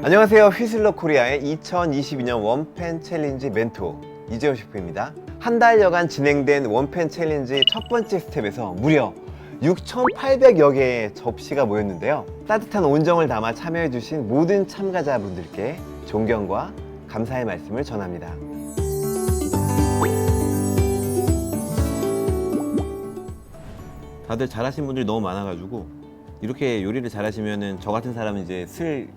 안녕하세요. 휘슬러 코리아의 2022년 원팬 챌린지 멘토 이재호 셰프입니다. 한 달여간 진행된 원팬 챌린지 첫 번째 스텝에서 무려 6,800여 개의 접시가 모였는데요. 따뜻한 온정을 담아 참여해주신 모든 참가자분들께 존경과 감사의 말씀을 전합니다. 다들 잘하신 분들이 너무 많아가지고 이렇게 요리를 잘하시면은 저 같은 사람은 이제 쓸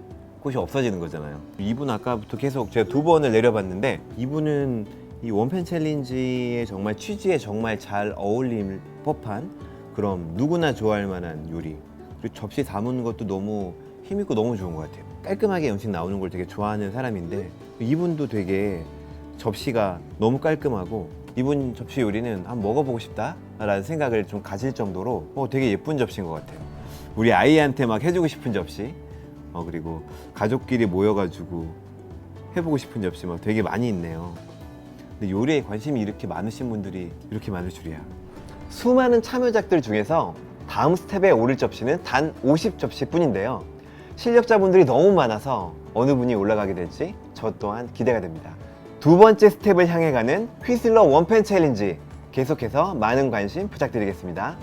곳이 없어지는 거잖아요. 이분 아까부터 계속 제가 두 번을 내려봤는데 이분은 이 원팬 챌린지에 정말 취지에 정말 잘 어울릴 법한 그럼 누구나 좋아할 만한 요리 그리고 접시 담는 것도 너무 힘있고 너무 좋은 것 같아요. 깔끔하게 음식 나오는 걸 되게 좋아하는 사람인데 이분도 되게 접시가 너무 깔끔하고 이분 접시 요리는 한번 먹어보고 싶다라는 생각을 좀 가질 정도로 어, 되게 예쁜 접시인 것 같아요. 우리 아이한테 막 해주고 싶은 접시, 어, 그리고 가족끼리 모여가지고 해보고 싶은 접시 막 되게 많이 있네요. 근데 요리에 관심이 이렇게 많으신 분들이 이렇게 많을 줄이야. 수많은 참여작들 중에서 다음 스텝에 오를 접시는 단 50접시 뿐인데요. 실력자분들이 너무 많아서 어느 분이 올라가게 될지 저 또한 기대가 됩니다. 두 번째 스텝을 향해 가는 휘슬러 원팬 챌린지 계속해서 많은 관심 부탁드리겠습니다.